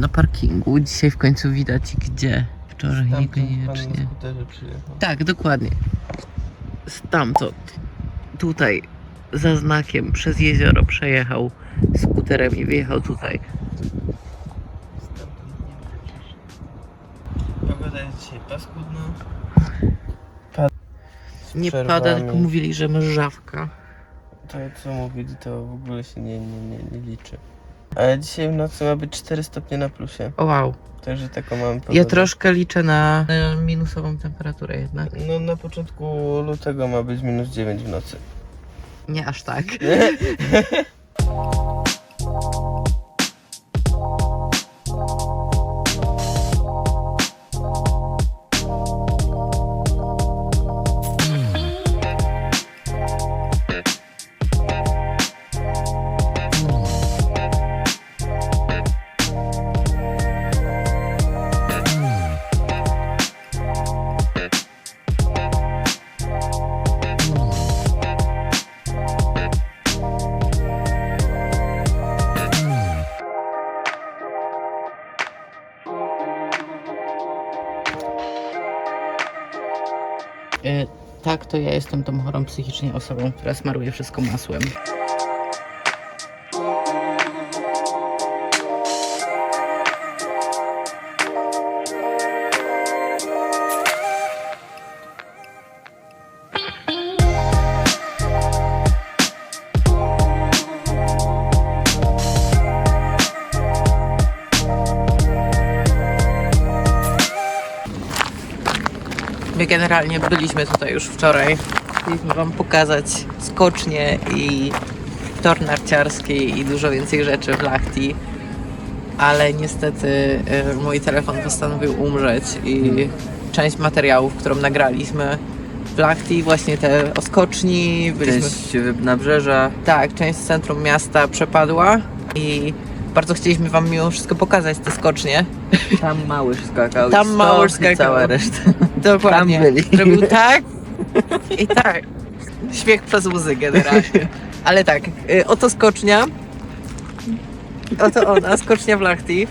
na parkingu. Dzisiaj w końcu widać gdzie. Wczoraj Tamtąd pan na niekoniecznie. Tak, dokładnie. Stamtąd, tutaj, za znakiem, przez jezioro przejechał skuterem i wyjechał tutaj. Stamtąd. Pogoda jest dzisiaj paskudna. Z Nie przerwami. pada, tylko mówili, że mrzawka. To co mówili to w ogóle się nie, nie, nie, nie liczy. Ale dzisiaj w nocy ma być 4 stopnie na plusie. O wow. Także taką mamy pogodę. Ja troszkę liczę na na minusową temperaturę jednak. No na początku lutego ma być minus 9 w nocy. Nie aż tak. tak, to ja jestem tą chorą psychicznie osobą, która smaruje wszystko masłem. Generalnie byliśmy tutaj już wczoraj. Chcieliśmy Wam pokazać skocznie i tor narciarski i dużo więcej rzeczy w Lachti. Ale niestety y, mój telefon postanowił umrzeć i część materiałów, którą nagraliśmy w Lachti, właśnie te o skoczni, byliśmy Część nabrzeża. tak, część z centrum miasta przepadła i bardzo chcieliśmy Wam mimo wszystko pokazać te skocznie. Tam mały skakał. Tam mały skakał. Cała reszta. Dokładnie. Tam byli. Zrobił tak i tak. Śmiech przez łzy generalnie. Ale tak, y, oto skocznia. Oto ona, skocznia w Lachti.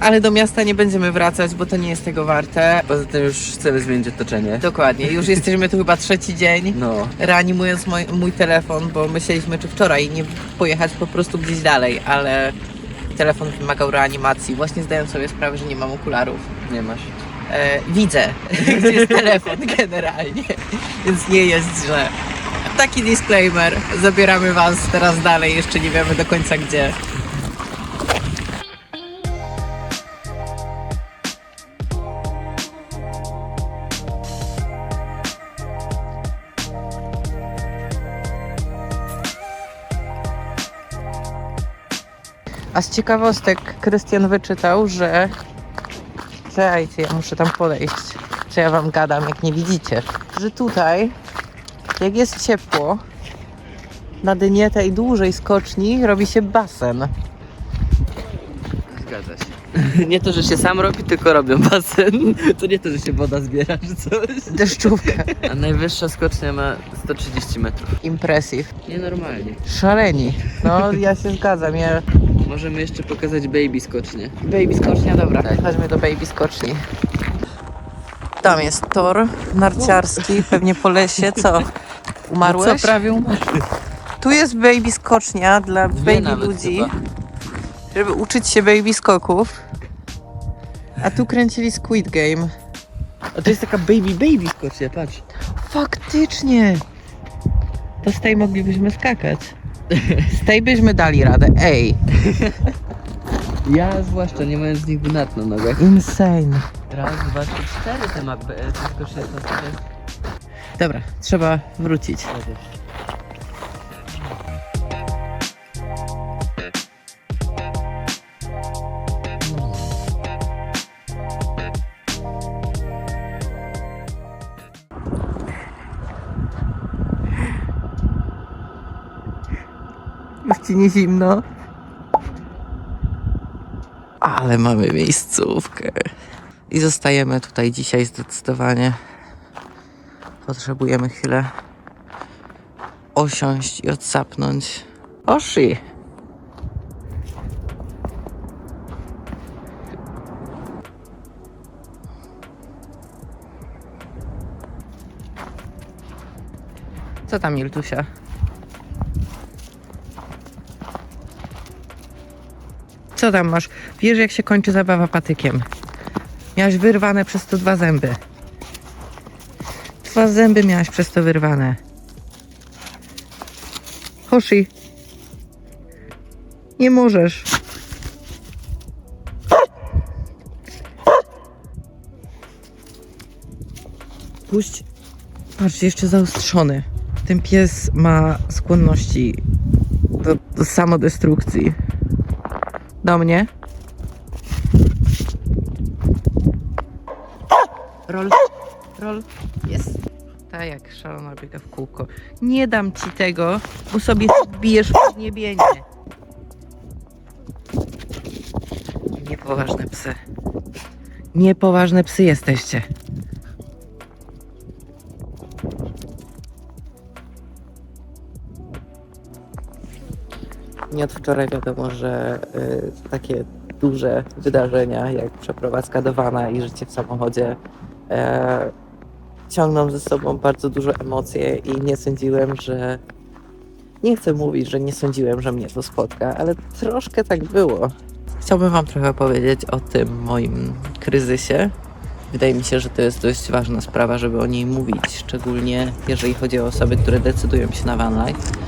Ale do miasta nie będziemy wracać, bo to nie jest tego warte. Poza tym już chcemy zmienić otoczenie. Dokładnie, już jesteśmy tu chyba trzeci dzień. No. Reanimując mój, mój telefon, bo myśleliśmy, czy wczoraj nie pojechać po prostu gdzieś dalej, ale telefon wymagał reanimacji. Właśnie zdając sobie sprawę, że nie mam okularów. Nie masz. E, widzę, gdzie jest telefon generalnie, więc nie jest źle. Taki disclaimer, zabieramy Was teraz dalej, jeszcze nie wiemy do końca gdzie. A z ciekawostek Krystian wyczytał, że Czekajcie, ja muszę tam podejść. Co ja wam gadam, jak nie widzicie. Że tutaj, jak jest ciepło, na dnie tej dłużej skoczni robi się basen. Zgadza się. Nie to, że się sam robi, tylko robią basen. To nie to, że się woda zbiera czy coś. Deszczówka. A najwyższa skocznia ma 130 metrów. Impressive. Nienormalnie. Szaleni. No, ja się zgadzam. Ja... Możemy jeszcze pokazać baby skocznie. Baby skocznia, dobra. Tak. Chodźmy do baby skoczni. Tam jest tor narciarski, pewnie po lesie. Co? Umarłeś? Co, prawie umarł. Tu jest baby skocznia dla Dwie baby nawet ludzi. chyba. żeby uczyć się baby skoków. A tu kręcili Squid Game. A to jest taka baby baby skocznia, patrz. Faktycznie! To z tej moglibyśmy skakać. Z tej byśmy dali radę. Ej, Ja zwłaszcza nie mając nigdy nat na nogach. insane. Raz, dwa, trzy, cztery te mapy. Skocznie są sobie. Dobra, trzeba wrócić. Już ci nie zimno? Ale mamy miejscówkę. I zostajemy tutaj dzisiaj zdecydowanie. Potrzebujemy chwilę osiąść i odsapnąć. Oshi! Co tam, Iltusia? Co tam masz? Wiesz, jak się kończy zabawa patykiem? Miałaś wyrwane przez to dwa zęby. Dwa zęby miałaś przez to wyrwane. Hoshi. Nie możesz. Puść. Patrz, jeszcze zaostrzony. Ten pies ma skłonności do, do samodestrukcji. Do mnie. Rol, rol, jest. Ta jak szalona biega w kółko. Nie dam ci tego, bo sobie bijesz w podniebienie. Niepoważne psy. Niepoważne psy jesteście. Nie od wczoraj wiadomo, że y, takie duże wydarzenia jak przeprowadzka do Wana i życie w samochodzie e, ciągną ze sobą bardzo duże emocje i nie sądziłem, że. Nie chcę mówić, że nie sądziłem, że mnie to spotka, ale troszkę tak było. Chciałbym Wam trochę powiedzieć o tym moim kryzysie. Wydaje mi się, że to jest dość ważna sprawa, żeby o niej mówić, szczególnie jeżeli chodzi o osoby, które decydują się na van life.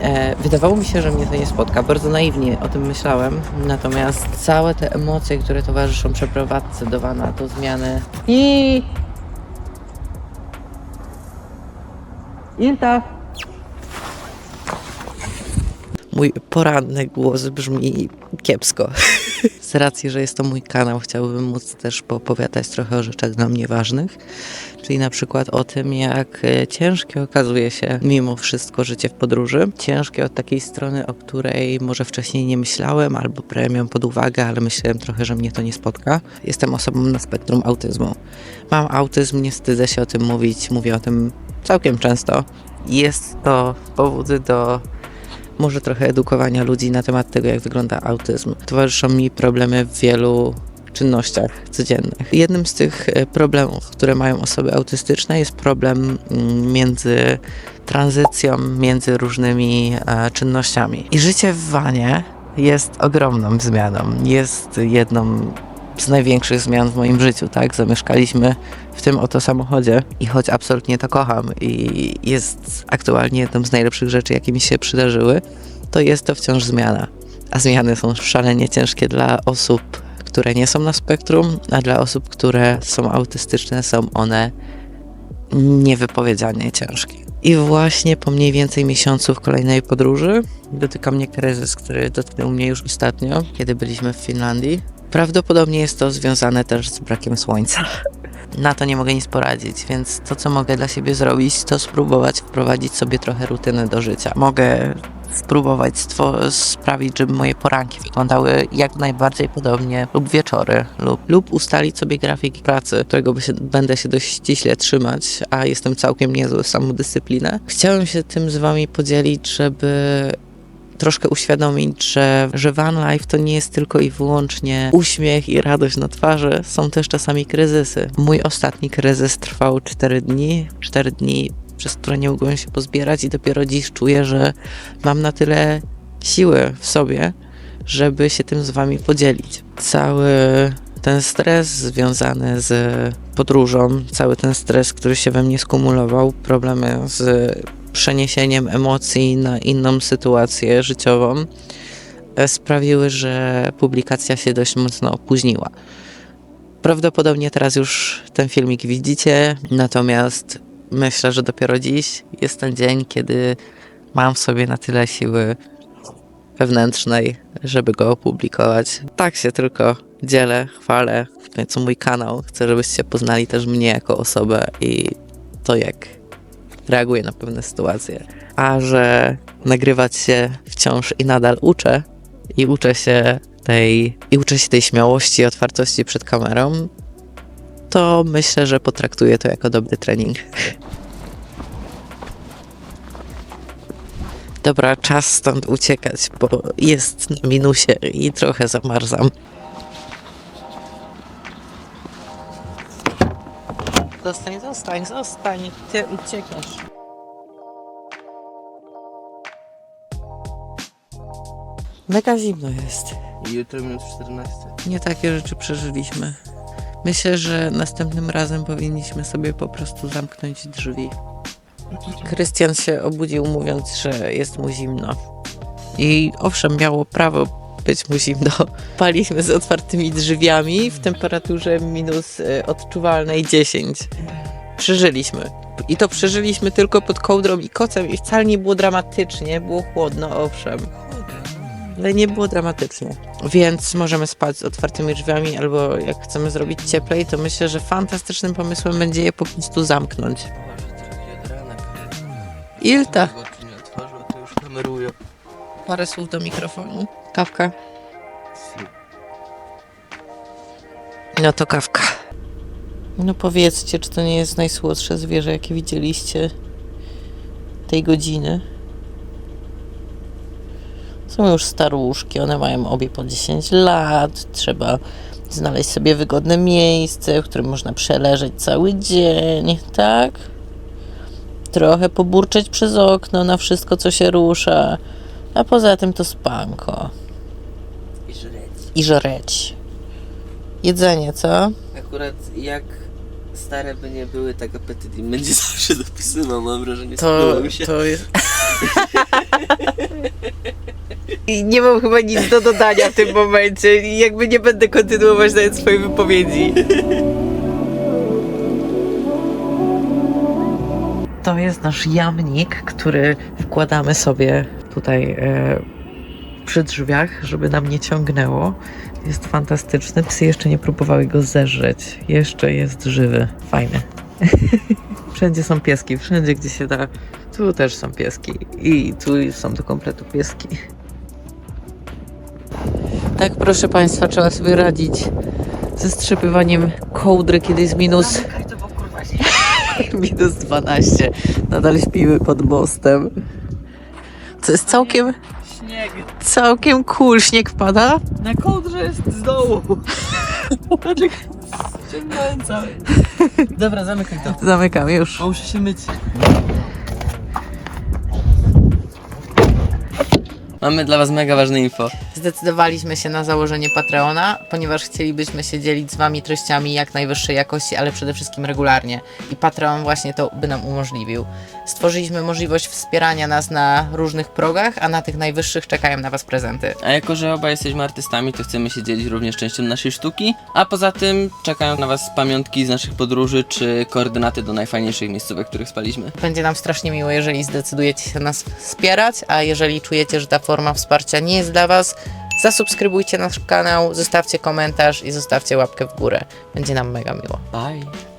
E, wydawało mi się, że mnie to nie spotka. Bardzo naiwnie o tym myślałem. Natomiast całe te emocje, które towarzyszą przeprowadzce do Wana, to zmiany. I. Ilta! Mój poranny głos brzmi kiepsko. Z racji, że jest to mój kanał, chciałbym móc też poopowiadać trochę o rzeczach dla mnie ważnych. Czyli na przykład o tym, jak e, ciężkie okazuje się mimo wszystko życie w podróży. Ciężkie od takiej strony, o której może wcześniej nie myślałem albo brałem pod uwagę, ale myślałem trochę, że mnie to nie spotka. Jestem osobą na spektrum autyzmu. Mam autyzm, nie wstydzę się o tym mówić, mówię o tym całkiem często. Jest to powód do może trochę edukowania ludzi na temat tego, jak wygląda autyzm. Towarzyszą mi problemy w wielu czynnościach codziennych. Jednym z tych e, problemów, które mają osoby autystyczne, jest problem mm, między tranzycją między różnymi e, czynnościami. I życie w wanie jest ogromną zmianą. Jest jedną z największych zmian w moim życiu, tak? Zamieszkaliśmy w tym oto samochodzie i choć absolutnie to kocham i jest aktualnie jedną z najlepszych rzeczy, jakie mi się przydarzyły, to jest to wciąż zmiana. A zmiany są szalenie ciężkie dla osób, które nie są na spektrum, a dla osób, które są autystyczne, są one niewypowiedzianie ciężkie. I właśnie po mniej więcej miesiącu w kolejnej podróży dotyka mnie kryzys, który dotknął mnie już ostatnio, kiedy byliśmy w Finlandii. Prawdopodobnie jest to związane też z brakiem słońca. Na to nie mogę nic poradzić, więc to, co mogę dla siebie zrobić, to spróbować wprowadzić sobie trochę rutyny do życia. Mogę spróbować sprawić, żeby moje poranki wyglądały jak najbardziej podobnie, lub wieczory, lub, lub ustalić sobie grafik pracy, którego by się, będę się dość ściśle trzymać, a jestem całkiem niezły w samodyscyplinę. Chciałem się tym z Wami podzielić, żeby troszkę uświadomić, że, że van life to nie jest tylko i wyłącznie uśmiech i radość na twarzy, są też czasami kryzysy. Mój ostatni kryzys trwał 4 dni, 4 dni, przez które nie mogłem się pozbierać i dopiero dziś czuję, że mam na tyle siły w sobie, żeby się tym z wami podzielić. Cały ten stres związany z podróżą, cały ten stres, który się we mnie skumulował, problemy z przeniesieniem emocji na inną sytuację życiową, e, sprawiły, że publikacja się dość mocno opóźniła. Prawdopodobnie teraz już ten filmik widzicie, natomiast myślę, że dopiero dziś jest ten dzień, kiedy mam w sobie na tyle siły wewnętrznej, żeby go opublikować. Tak się tylko dzielę, chwalę. Końcu mój kanał. Chcę, żebyście poznali też mnie jako osobę i to, jak reaguję na pewne sytuacje. A że nagrywać się wciąż i nadal uczę i uczę się tej, i uczę się tej śmiałości i otwartości przed kamerą, to myślę, że potraktuję to jako dobry trening. Dobra, czas stąd uciekać, bo jest na minusie i trochę zamarzam. Zostań, zostań, zostań. Ty uciekasz. Mega zimno jest. Jutro minus 14. Nie takie rzeczy przeżyliśmy. Myślę, że następnym razem powinniśmy sobie po prostu zamknąć drzwi. Krystian się obudził mówiąc, że jest mu zimno. I owszem, miało prawo być mu zimno. Paliśmy z otwartymi drzwiami w temperaturze minus e, odczuwalnej 10. Przeżyliśmy. I to przeżyliśmy tylko pod kołdrą i kocem i wcale nie było dramatycznie. Było chłodno, owszem. Ale nie było dramatycznie. Więc możemy spać z otwartymi drzwiami, albo jak chcemy zrobić cieplej, to myślę, że fantastycznym pomysłem będzie je po prostu zamknąć. Ilta. Otworzył, to już kamerują. Parę słów do mikrofonu. Kawka. No to kawka. No powiedzcie, czy to nie jest najsłodsze zwierzę, jakie widzieliście tej godziny? Są już staruszki, one mają obie po 10 lat. Trzeba znaleźć sobie wygodne miejsce, w którym można przeleżeć cały dzień, tak? Trochę poburczeć przez okno na wszystko, co się rusza. A poza tym to spanko. I żreć. I żreć. Jedzenie, co? Akurat jak stare by nie były, tak apetyt im będzie zawsze dopisywał, mam wrażenie, To, się. to jest... I nie mam chyba nic do dodania w tym momencie. I jakby nie będę kontynuować nawet swojej wypowiedzi. To jest nasz jamnik, który wkładamy sobie tutaj e, przy drzwiach, żeby nam nie ciągnęło. Jest fantastyczny. Psy jeszcze nie próbowały go zeżreć. Jeszcze jest żywy. Fajny. Wszędzie są pieski, wszędzie gdzie się da. Tu też są pieski. I tu są do kompletu pieski. Tak, proszę Państwa, trzeba sobie radzić ze strzepywaniem kołdry, kiedy jest minus... minus 12. Nadal śpimy pod mostem. Co jest całkiem, Śnieg. całkiem cool. Śnieg pada? Na kołdrze jest z dołu. Ciągnąłem cały. Dobra, zamykaj to. Zamykam już. Bo muszę się myć. Mamy dla was mega ważne info. Zdecydowaliśmy się na założenie Patreona, ponieważ chcielibyśmy się dzielić z Wami treściami jak najwyższej jakości, ale przede wszystkim regularnie. I Patreon właśnie to by nam umożliwił. Stworzyliśmy możliwość wspierania nas na różnych progach, a na tych najwyższych czekają na Was prezenty. A jako, że obaj jesteśmy artystami, to chcemy się dzielić również częścią naszej sztuki, a poza tym czekają na was pamiątki z naszych podróży, czy koordynaty do najfajniejszych miejscówek, których spaliśmy. Będzie nam strasznie miło, jeżeli zdecydujecie się nas wspierać, a jeżeli czujecie, że ta forma wsparcia nie jest dla Was, zasubskrybujcie nasz kanał, zostawcie komentarz i zostawcie łapkę w górę. Będzie nam mega miło. Bye!